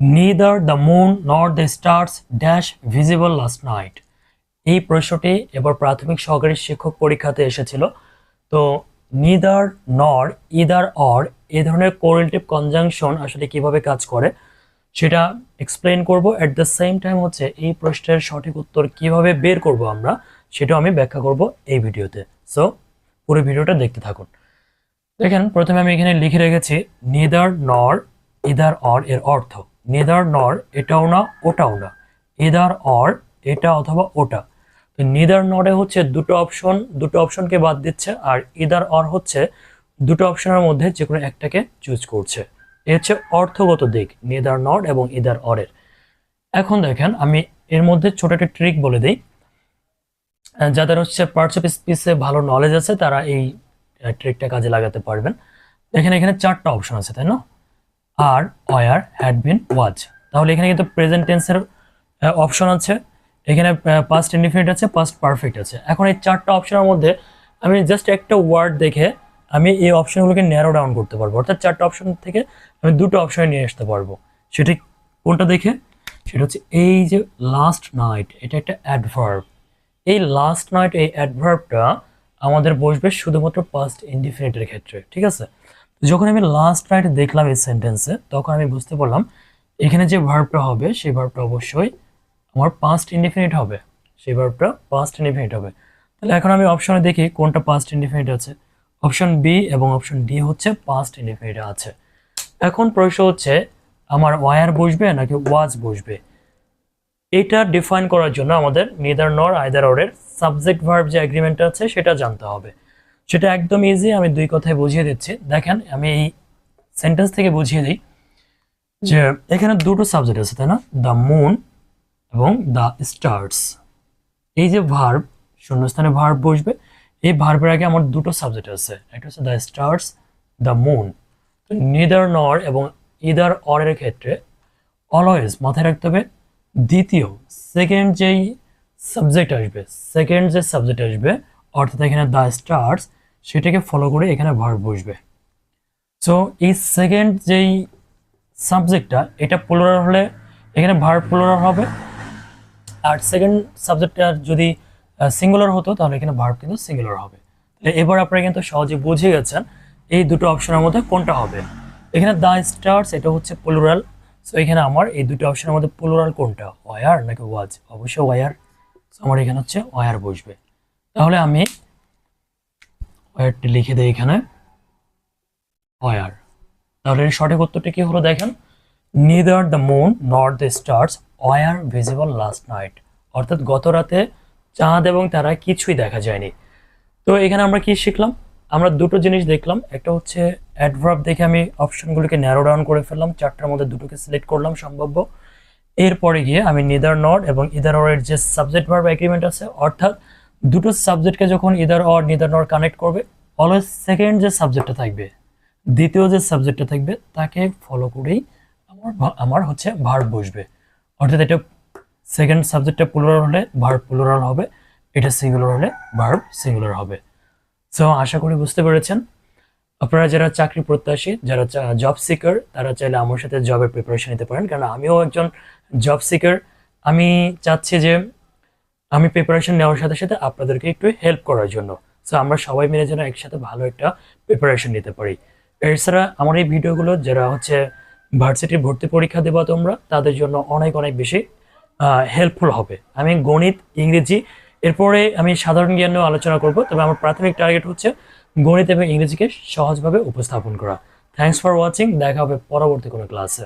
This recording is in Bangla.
neither the moon nor the stars dash visible last night এই প্রশ্নটি এবার প্রাথমিক সহকারী শিক্ষক পরীক্ষাতে এসেছিল। তো নিদার নর ইদার অর এই ধরনের কোরিলেটিভ কনজাংশন আসলে কীভাবে কাজ করে সেটা এক্সপ্লেন করব। এট দ্য সেম টাইম হচ্ছে এই প্রশ্নের সঠিক উত্তর কীভাবে বের করব আমরা সেটাও আমি ব্যাখ্যা করব এই ভিডিওতে। সো পুরো ভিডিওটা দেখতে থাকুন। দেখেন, প্রথমে আমি এখানে লিখে রেখেছি নিদার নর ইদার অর এর অর্থ। নিদার নর এটাও না, ওটাও না। এদার অর, এটা অথবা ওটা। তো নিদার নরে হচ্ছে দুটো অপশন, দুটো অপশনকে বাদ দিচ্ছে, আর ইদার অর হচ্ছে দুটো অপশনের মধ্যে যে কোনো একটাকে চুজ করছে। এ হচ্ছে অর্থগত দিক, নেদার নর এবং ইদার অরের। এখন দেখেন, আমি এর মধ্যে ছোট একটা ট্রিক বলে দিই। যাদের হচ্ছে পার্টস অফ স্পিচে ভালো নলেজ আছে, তারা এই ট্রিকটা কাজে লাগাতে পারবেন। দেখেন, এখানে চারটা অপশন আছে, তাই না? আর ওয়ার হ্যাড বিন ওয়াচ তাহলে এখানে কিন্তু প্রেজেন্ট টেন্সের অপশন আছে। এখানে পাস্ট ইনডিফিনিট আছে পাস্ট পারফেক্ট আছে। এখন এই চারটা অপশনের মধ্যে আমি জাস্ট একটা ওয়ার্ড দেখে আমি এই অপশনগুলোকে ন্যারো ডাউন করতে পারব। অর্থাৎ চারটা অপশন থেকে আমি দুটো অপশনে নিয়ে আসতে পারব। সেটি কোনটা দেখে? সেটা হচ্ছে এই যে লাস্ট নাইট এটা একটা অ্যাডভার্ব এই লাস্ট নাইট এই অ্যাডভার্বটা আমাদের বসবে শুধুমাত্র পাস্ট ইনডিফিনিটের ক্ষেত্রে, ঠিক আছে? যখন আমি লাস্ট রাইট দেখলাম এই সেন্টেন্সে তখন আমি বুঝতে পারলাম, এখানে যে ভার্বটা হবে, সেই ভার্বটা অবশ্যই আমার পাস্ট ইনডিফিনিট হবে। সেই ভার্বটা পাস্ট ইনডিফিনিট হবে। তাহলে এখন আমি অপশনে দেখি কোনটা পাস্ট ইনডিফিনিট আছে। অপশন বি এবং অপশন ডি হচ্ছে পাস্ট ইনডিফিনিট আছে। এখন প্রশ্ন হচ্ছে, আমার ওয়ার বসবে নাকি ওয়াজ বসবে? এটা ডিফাইন করার জন্য আমাদের নিদার নর আইদার অরের সাবজেক্ট ভার্ব যে এগ্রিমেন্ট আছে, সেটা জানতে হবে। সেটা একদম ইজি আমি দুই কথায় বুঝিয়ে দিচ্ছি। দেখেন, আমি এই সেন্টেন্স থেকে বুঝিয়ে দিই যে এখানে দুটো সাবজেক্ট আছে, তাই না? দ্য মুন এবং দ্য স্টার্স এই যে ভার্ব শূন্যস্থানে ভার্ব বসবে। এই ভার্বের আগে আমার দুটো সাবজেক্ট আছে। একটা হচ্ছে দ্য স্টার্স দ্য মুন তো নিদার নর এবং ইদার অরের ক্ষেত্রে অলওয়েজ মাথায় রাখতে হবে, দ্বিতীয় সেকেন্ড যেই সাবজেক্ট আসবে সেকেন্ড যে সাবজেক্ট আসবে, অর্থাৎ এখানে দ্য স্টার্স সেটাকে ফলো করে এখানে ভার্ব বসবে। সো এই সেকেন্ড যেই সাবজেক্টটা এটা পোলার হলে এখানে ভার্ব পোলার হবে। আর সেকেন্ড সাবজেক্টটা যদি সিঙ্গুলার হতো, তাহলে এখানে ভার্ব কিন্তু সিঙ্গুলার হবে। তাহলে এবার আপনারা কিন্তু সহজে বুঝে গেছেন এই দুটো অপশনের মধ্যে কোনটা হবে। এখানে দ্য স্টার্স এটা হচ্ছে প্লুরাল সো এখানে আমার এই দুটো অপশনের মধ্যে প্লুরাল কোনটা? ওয়ার নাকি ওয়াজ অবশ্যই ওয়ার সো আমার এখানে হচ্ছে ওয়ার বসবে। তাহলে আমি ওয়ারটি লিখে দেয় এখানে। ওয়ার তাহলে এর সঠিক উত্তরটি কি হলো দেখেন? Neither the moon not the stars were visible last night অর্থাৎ গত রাতে চাঁদ এবং তারা কিছুই দেখা যায়নি। তো এখানে আমরা কি শিখলাম? আমরা দুটো জিনিস দেখলাম। একটা হচ্ছে অ্যাডভার্ব দেখে আমি অপশনগুলোকে ন্যারো ডাউন করে ফেললাম। চারটার মধ্যে দুটোকে সিলেক্ট করলাম সম্ভাব্য। এরপরে গিয়ে আমি নিদার নট এবং ইদার অরের যে সাবজেক্ট ভার্ব এগ্রিমেন্ট আছে, অর্থাৎ দুটো সাবজেক্টকে যখন either or neither not connect করবে অলওয়েজ সেকেন্ড যে সাবজেক্টটা থাকবে, দ্বিতীয় যে সাবজেক্টটা থাকবে, তাকে ফলো করেই আমার আমার হচ্ছে ভার্ব বসবে। অর্থাৎ এটা সেকেন্ড সাবজেক্টটা প্লুরাল হলে ভার্ব প্লুরাল হবে, এটা সিঙ্গুলার হলে ভার্ব সিঙ্গুলার হবে। সো আশা করি বুঝতে পেরেছেন। আপনারা যারা চাকরি প্রত্যাশী, যারা জব সিকার তারা চাইলে আমার সাথে জবের প্রিপারেশন নিতে পারেন। কারণ আমিও একজন জব সিকার আমি চাচ্ছি যে আমি প্রিপারেশন নেওয়ার সাথে সাথে আপনাদেরকে একটু হেল্প করার জন্য। সো আমরা সবাই মিলে যেন একসাথে ভালো একটা প্রিপারেশন নিতে পারি। এছাড়া আমার এই ভিডিওগুলো যারা হচ্ছে ভার্সিটির ভর্তি পরীক্ষা দেবা তোমরা, তাদের জন্য অনেক অনেক বেশি হেল্পফুল হবে। আমি গণিত, ইংরেজি, এরপরে আমি সাধারণ জ্ঞান আলোচনা করব, তবে আমার প্রাথমিক টার্গেট হচ্ছে গণিত এবং ইংরেজিকে সহজভাবে উপস্থাপন করা। থ্যাঙ্কস ফর ওয়াচিং দেখা হবে পরবর্তী কোনো ক্লাসে